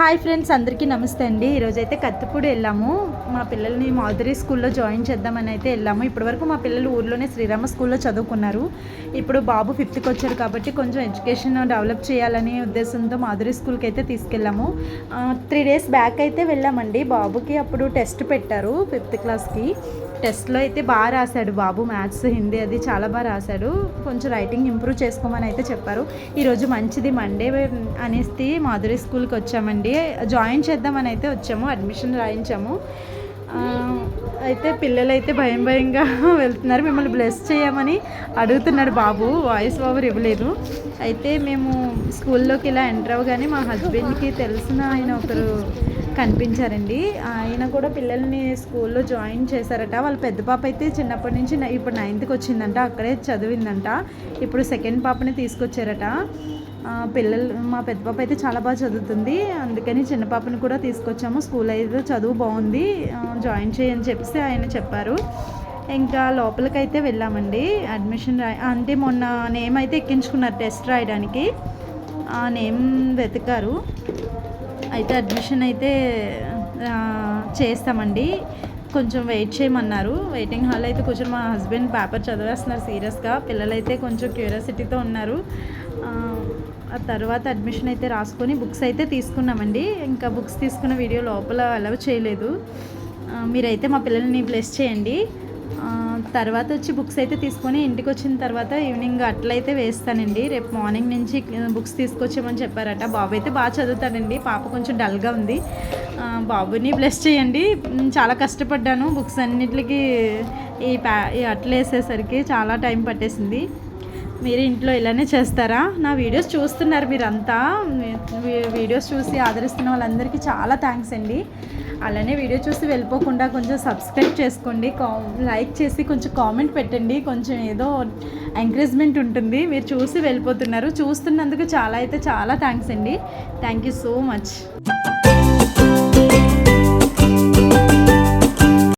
Hi friends అందరికీ నమస్తే అండి. ఈరోజైతే కత్తిపూడి వెళ్ళాము. మా పిల్లల్ని మాధురి స్కూల్లో జాయిన్ చేద్దామని అయితే వెళ్ళాము. ఇప్పటివరకు మా పిల్లలు ఊర్లోనే శ్రీరామ స్కూల్లో చదువుకున్నారు. ఇప్పుడు బాబు ఫిఫ్త్కి వచ్చారు కాబట్టి కొంచెం ఎడ్యుకేషన్ డెవలప్ చేయాలనే ఉద్దేశంతో మాధురి స్కూల్కి అయితే తీసుకెళ్ళాము. త్రీ డేస్ బ్యాక్ అయితే వెళ్ళామండి. బాబుకి అప్పుడు టెస్ట్ పెట్టారు ఫిఫ్త్ క్లాస్కి. టెస్ట్లో అయితే బాగా రాశాడు బాబు. మ్యాథ్స్ హిందీ అది చాలా బాగా రాశాడు. కొంచెం రైటింగ్ ఇంప్రూవ్ చేసుకోమని అయితే చెప్పారు. ఈరోజు మంచిది మండే అనేసి మాధురి స్కూల్కి వచ్చామండి. జాయిన్ చేద్దామని అయితే వచ్చాము అడ్మిషన్ రాయించాము. అయితే పిల్లలు అయితే భయం భయంగా వెళ్తున్నారు. మిమ్మల్ని బ్లెస్ చేయమని అడుగుతున్నాడు బాబు. వాయిస్ ఓవర్ ఇవ్వలేదు. అయితే మేము స్కూల్లోకి ఇలా ఎంటర్ అవ్వగానే మా హస్బెండ్కి తెలిసిన ఆయన ఒకరు కనిపించారండి. ఆయన కూడా పిల్లల్ని స్కూల్లో జాయిన్ చేశారట. వాళ్ళ పెద్ద పాప అయితే చిన్నప్పటి నుంచి నై- ఇప్పుడు నైన్త్కి వచ్చిందంట. అక్కడే చదివిందంట. ఇప్పుడు సెకండ్ పాపని తీసుకొచ్చారట. పిల్లలు మా పెద్ద పాప అయితే చాలా బాగా చదువుతుంది. అందుకని చిన్న పాపని కూడా తీసుకొచ్చాము. స్కూల్ అయితే చదువు బాగుంది. జాయిన్ చేయని చెప్పేసి ఆయన చెప్పారు. ఇంకా లోపలికైతే వెళ్ళామండి. అడ్మిషన్ రా అంటే మొన్న నేమ్ అయితే ఎక్కించుకున్నారు టెస్ట్ రాయడానికి. ఆ నేమ్ వెతికారు. అయితే అడ్మిషన్ అయితే చేస్తామండి. కొంచెం వెయిట్ చేయమన్నారు. వెయిటింగ్ హాల్ అయితే కొంచెం మా హస్బెండ్ పేపర్ చదివేస్తున్నారు సీరియస్గా. పిల్లలైతే కొంచెం క్యూరియాసిటీతో ఉన్నారు. ఆ, తర్వాత అడ్మిషన్ అయితే రాసుకొని బుక్స్ అయితే తీసుకున్నామండి. ఇంకా బుక్స్ తీసుకున్న వీడియో లోపల అలవ్ చేయలేదు. మీరైతే మా పిల్లల్ని ప్లేస్ చేయండి. తర్వాత వచ్చి బుక్స్ అయితే తీసుకొని ఇంటికి వచ్చిన తర్వాత ఈవినింగ్ అట్లయితే వేస్తానండి. రేపు మార్నింగ్ నుంచి బుక్స్ తీసుకొచ్చామని చెప్పారట. బాబు అయితే బాగా చదువుతాడండి. పాప కొంచెం డల్గా ఉంది. బాబుని బ్లెస్ చేయండి. చాలా కష్టపడ్డాను. బుక్స్ అన్నిటికి ఈ ప్యా ఈ అట్లు వేసేసరికి చాలా టైం పట్టేసింది. మీరు ఇంట్లో ఇలానే చేస్తారా? నా వీడియోస్ చూస్తున్నారు మీరంతా. వీ- వీడియోస్ చూసి ఆదరిస్తున్న వాళ్ళందరికీ చాలా థ్యాంక్స్ అండి. అలానే వీడియో చూసి వెళ్ళిపోకుండా కొంచెం సబ్స్క్రైబ్ చేసుకోండి. కా లైక్ చేసి కొంచెం కామెంట్ పెట్టండి. కొంచెం ఏదో ఎంకరేజ్మెంట్ ఉంటుంది. మీరు చూసి వెళ్ళిపోతున్నారు. చూస్తున్నందుకు చాలా అయితే చాలా థ్యాంక్స్ అండి. Thank you so much